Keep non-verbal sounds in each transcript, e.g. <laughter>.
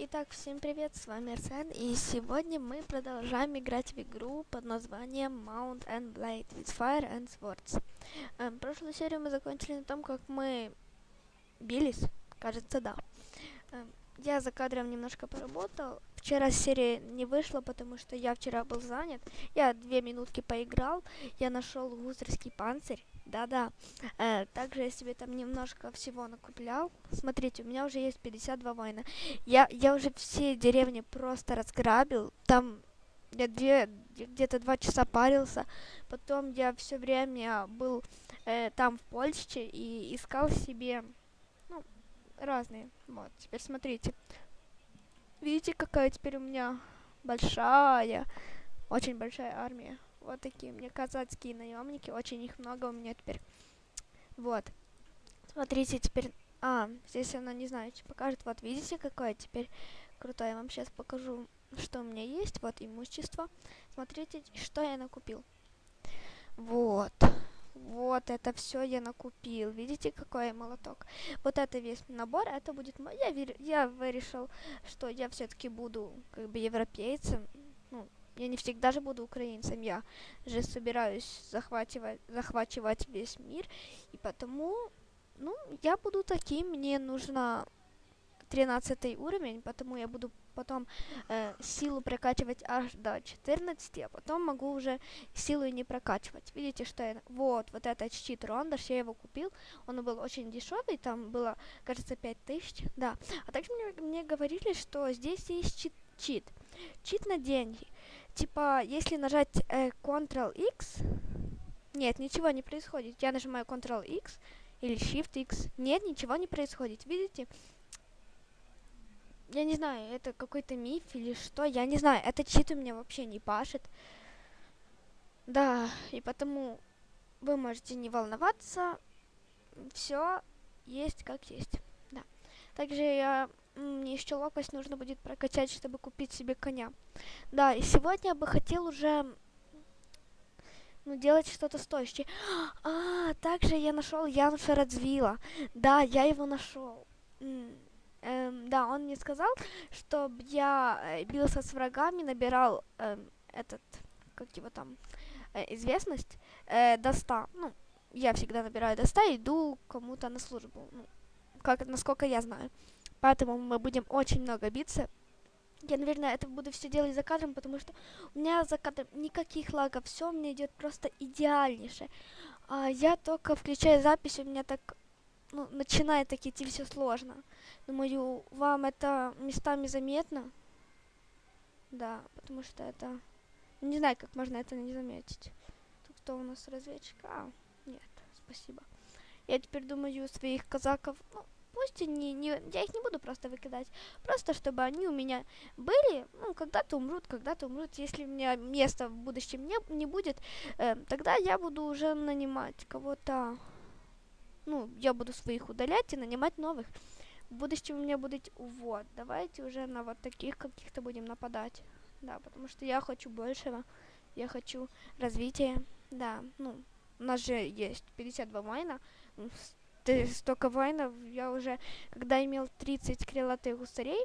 Итак, всем привет, с вами Арсен, и сегодня мы продолжаем играть в игру под названием Mount and Blade with Fire and Swords. Эм, прошлую серию мы закончили на том, как мы бились, кажется, да. Эм, я за кадром немножко поработал. Вчера серия не вышла, потому что я вчера был занят. Я две минутки поиграл, я нашел гусарский панцирь, да-да. Э, также я себе там немножко всего накуплял. Смотрите, у меня уже есть 52 воина. Я, я уже все деревни просто разграбил. Там я две, где-то два часа парился. Потом я все время был э, там в Польше и искал себе разные. Вот, теперь смотрите. Видите, какая теперь у меня большая, очень большая армия. Вот такие мне казацкие наемники. Очень их много у меня теперь. Вот. Смотрите, теперь... А, здесь она, не знаю, покажет. Вот, видите, какое теперь крутое. Я вам сейчас покажу, что у меня есть. Вот, имущество. Смотрите, что я накупил. Вот. Вот это все я накупил. Видите, какой молоток? Вот это весь набор, это будет мой. Я, я решил, что я все-таки буду как бы европейцем. Ну, я не всегда же буду украинцем, я же собираюсь захватывать, захватывать весь мир, и потому, ну, я буду таким, мне нужно 13 уровень, потому я буду потом э, силу прокачивать аж до 14, а потом могу уже силу и не прокачивать. Видите, что я... Вот, вот этот щит Рондаш, я его купил, он был очень дешевый, там было, кажется, 5000, да. А также мне, мне говорили, что здесь есть чит, чит, чит на деньги типа, если нажать э, Ctrl-X, нет, ничего не происходит. Я нажимаю Ctrl-X или Shift-X, нет, ничего не происходит. Видите? Я не знаю, это какой-то миф или что, я не знаю. Этот чит у меня вообще не пашет. Да, и потому вы можете не волноваться. Все есть как есть. Да. Также я мне еще ловкость нужно будет прокачать, чтобы купить себе коня. Да, и сегодня я бы хотел уже ну, делать что-то стоящее. А, также я нашел Януша Радзвила. Да, я его нашел. Эм, да, он мне сказал, чтобы я э, бился с врагами, набирал эм, этот, как его там, э, известность э, до 100. Ну, я всегда набираю до 100 и иду кому-то на службу. Ну, как, насколько я знаю. Поэтому мы будем очень много биться. Я, наверное, это буду все делать за кадром, потому что у меня за кадром никаких лагов, все меня идет просто идеальнейше. А я только включаю запись, у меня так ну, начинает так идти все сложно. Думаю, вам это местами заметно. Да, потому что это... Не знаю, как можно это не заметить. Тут кто у нас разведчик? А, нет, спасибо. Я теперь думаю, своих казаков... Ну, пусть они не, я их не буду просто выкидать, просто чтобы они у меня были, ну, когда-то умрут, когда-то умрут, если у меня места в будущем не, не будет, э, тогда я буду уже нанимать кого-то, ну, я буду своих удалять и нанимать новых. В будущем у меня будет, вот, давайте уже на вот таких каких-то будем нападать, да, потому что я хочу большего, я хочу развития, да, ну, у нас же есть 52 майна, столько воинов, я уже, когда имел 30 крылатых гусарей,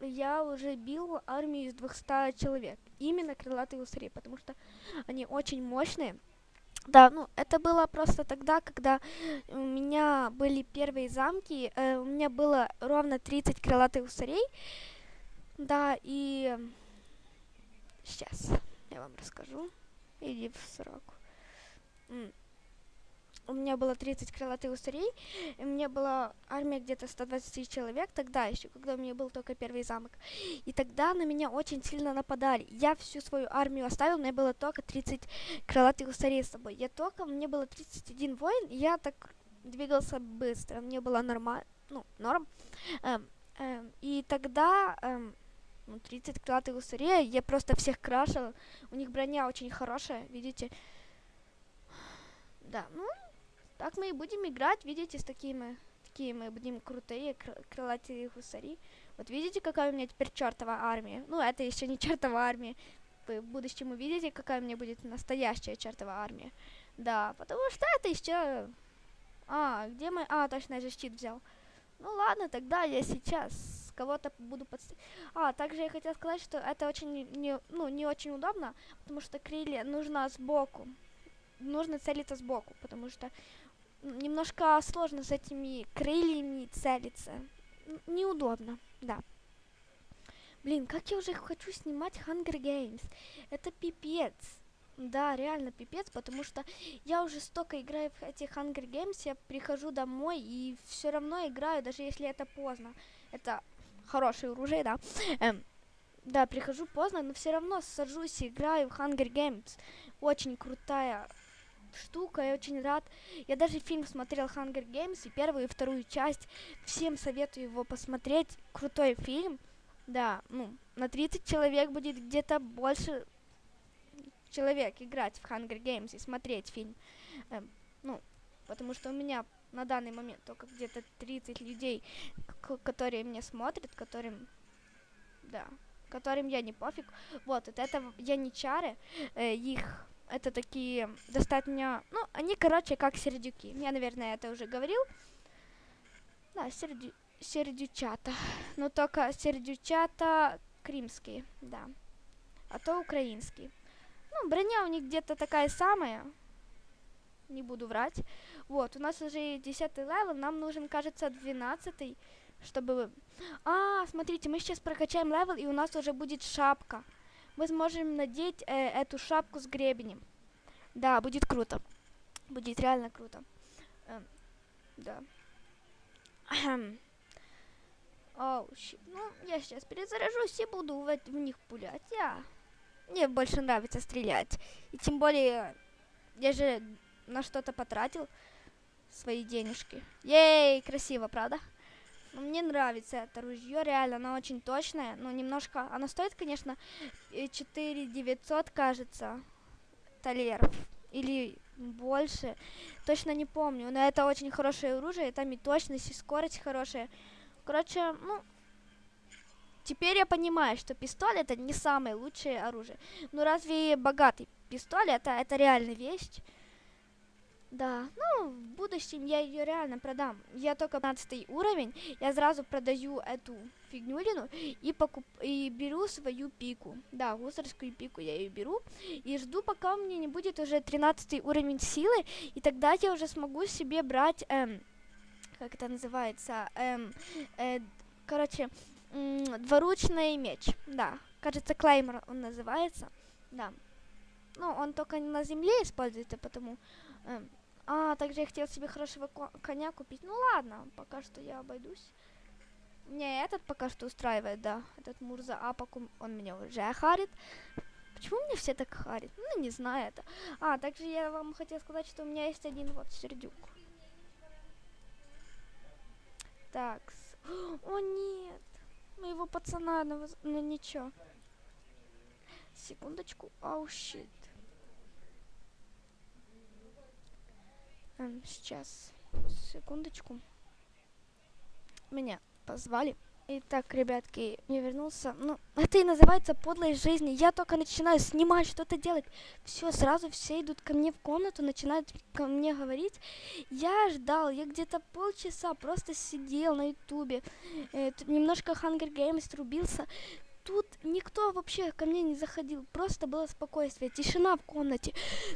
я уже бил армию из 200 человек. Именно крылатые гусари, потому что они очень мощные. Да, ну, это было просто тогда, когда у меня были первые замки, э, у меня было ровно 30 крылатых гусарей. Да, и сейчас я вам расскажу. Иди в сроку у меня было 30 крылатых гусарей, и у меня была армия где-то 120 человек тогда еще, когда у меня был только первый замок. И тогда на меня очень сильно нападали. Я всю свою армию оставил, у меня было только 30 крылатых гусарей с собой. Я только, мне было 31 воин, и я так двигался быстро, мне было нормально, ну, норм. Эм, эм, и тогда... Эм, 30 крылатых гусарей, я просто всех крашил, у них броня очень хорошая, видите. Да, ну, так мы и будем играть, видите, с такими, такие мы будем крутые, крылатые гусари. Вот видите, какая у меня теперь чертова армия? Ну, это еще не чертова армия. Вы в будущем увидите, какая у меня будет настоящая чертова армия. Да, потому что это еще... А, где мой... А, точно, я же щит взял. Ну ладно, тогда я сейчас кого-то буду подстрелять. А, также я хотела сказать, что это очень не, ну, не очень удобно, потому что крылья нужно сбоку. Нужно целиться сбоку, потому что немножко сложно с этими крыльями целиться. Неудобно, да. Блин, как я уже хочу снимать Hunger Games. Это пипец. Да, реально пипец, потому что я уже столько играю в эти Hunger Games, я прихожу домой и все равно играю, даже если это поздно. Это хорошее оружие, да. Эм, да, прихожу поздно, но все равно сажусь и играю в Hunger Games. Очень крутая штука, я очень рад. Я даже фильм смотрел Hunger Games, и первую, и вторую часть. Всем советую его посмотреть. Крутой фильм. Да, ну, на 30 человек будет где-то больше человек играть в Hunger Games и смотреть фильм. Эм, ну, потому что у меня на данный момент только где-то 30 людей, которые меня смотрят, которым, да, которым я не пофиг. Вот, вот это яничары, э, их, это такие достаточно, ну, они, короче, как сердюки. Я, наверное, это уже говорил. Да, сердю, сердючата. Но только сердючата кримские, да. А то украинские. Ну, броня у них где-то такая самая. Не буду врать. Вот, у нас уже 10 левел, нам нужен, кажется, 12 чтобы... А, смотрите, мы сейчас прокачаем левел, и у нас уже будет шапка. Мы сможем надеть э, эту шапку с гребнем. Да, будет круто. Будет реально круто. Э, да. Оу, oh, Ну, я сейчас перезаряжусь и буду в, в них пулять. Я мне больше нравится стрелять. И тем более, я же на что-то потратил свои денежки. Ей, красиво, правда? Но мне нравится это ружье, реально, оно очень точное. Но немножко, оно стоит, конечно, 4 900, кажется, талеров. Или больше. Точно не помню. Но это очень хорошее оружие, там и точность, и скорость хорошая. Короче, ну, Теперь я понимаю, что пистолет это не самое лучшее оружие. Ну разве богатый пистолет это, это реально вещь? Да, ну, в будущем я ее реально продам. Я только 15 уровень, я сразу продаю эту фигнюлину и, покуп... и беру свою пику. Да, гусарскую пику я ее беру. И жду, пока у меня не будет уже 13 уровень силы, и тогда я уже смогу себе брать, эм, как это называется, эм, э, короче, двуручный меч, да. Кажется, клеймер он называется, да. Ну, он только на земле используется, потому... Э, а, также я хотел себе хорошего коня купить. Ну ладно, пока что я обойдусь. Мне этот пока что устраивает, да. Этот Мурза Апаку, он меня уже харит. Почему мне все так харит? Ну, не знаю это. А, также я вам хотел сказать, что у меня есть один вот сердюк. Так. <gasps> О, нет моего пацана, но, ну ничего. Секундочку. Ау, oh, щит. Эм, сейчас. Секундочку. Меня позвали. Итак, ребятки, я вернулся. Ну, это и называется подлой жизни. Я только начинаю снимать, что-то делать. Все, сразу все идут ко мне в комнату, начинают ко мне говорить. Я ждал, я где-то полчаса просто сидел на ютубе. Э, немножко Hunger Games трубился. Тут никто вообще ко мне не заходил, просто было спокойствие, тишина в комнате.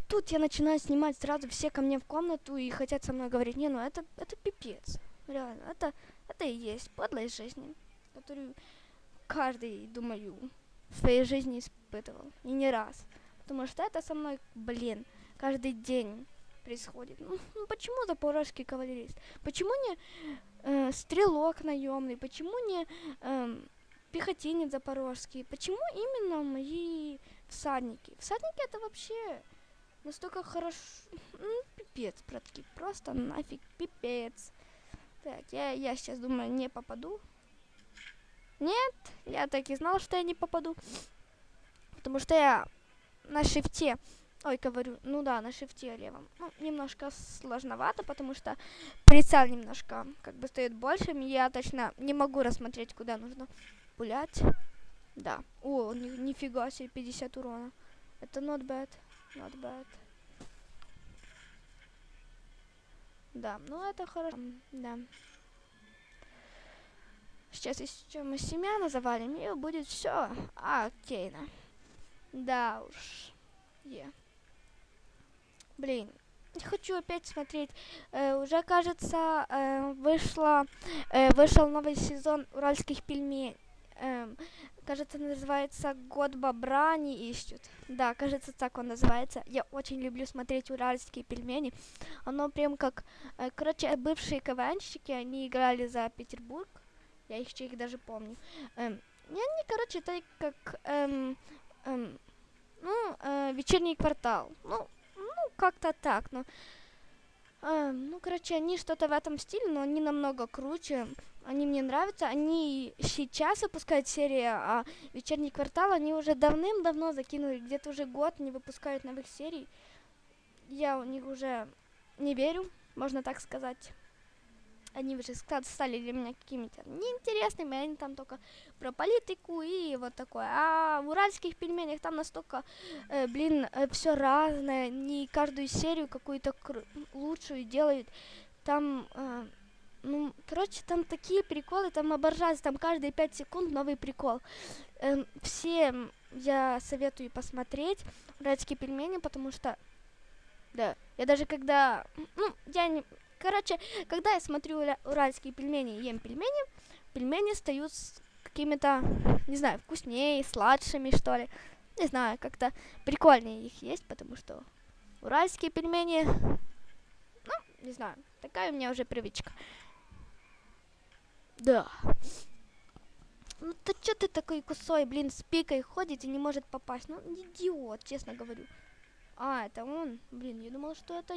Тут я начинаю снимать, сразу все ко мне в комнату и хотят со мной говорить. Не, ну это, это пипец. Реально, это это и есть подлость жизни, которую каждый, думаю, в своей жизни испытывал. И не раз. Потому что это со мной, блин, каждый день происходит. Ну, ну почему запорожский кавалерист? Почему не э, стрелок наемный? Почему не э, пехотинец запорожский? Почему именно мои всадники? Всадники это вообще настолько хорошо... Ну, пипец, братки, просто нафиг пипец. Так, я, я сейчас думаю, не попаду. Нет, я так и знал, что я не попаду. Потому что я на шифте, ой, говорю, ну да, на шифте левом. Ну, немножко сложновато, потому что прицел немножко как бы стоит больше. Я точно не могу рассмотреть, куда нужно пулять. Да. О, ни, нифига себе, 50 урона. Это not bad, not bad. Да, ну это хорошо. Да. Сейчас еще мы семена завалим, и будет все окейно. Да уж. Е. Блин, не хочу опять смотреть. Э, уже, кажется, э, вышла, э, вышел новый сезон уральских пельменей. Эм, кажется, называется «Год бобра не ищут». Да, кажется, так он называется. Я очень люблю смотреть уральские пельмени. Оно прям как... Э, короче, бывшие КВНщики, они играли за Петербург. Я их, их даже помню. Эм, и они, короче, это как... Эм, эм, ну, э, вечерний квартал. Ну, ну как-то так. Ну, э, ну, короче, они что-то в этом стиле, но они намного круче. Они мне нравятся. Они сейчас выпускают серии, а вечерний квартал они уже давным-давно закинули. Где-то уже год не выпускают новых серий. Я у них уже не верю, можно так сказать они уже стали для меня какими-то неинтересными, они там только про политику и вот такое. А в уральских пельменях там настолько, э, блин, э, все разное, не каждую серию какую-то лучшую делают. Там, э, ну, короче, там такие приколы, там оборжаться, там каждые пять секунд новый прикол. Э, всем я советую посмотреть уральские пельмени, потому что, да, я даже когда, ну, я не, Короче, когда я смотрю уральские пельмени и ем пельмени, пельмени стают какими-то, не знаю, вкуснее, сладшими, что ли. Не знаю, как-то прикольнее их есть, потому что уральские пельмени, ну, не знаю, такая у меня уже привычка. Да. Ну ты что ты такой кусой, блин, с пикой ходит и не может попасть? Ну, идиот, честно говорю. А, это он? Блин, я думал, что это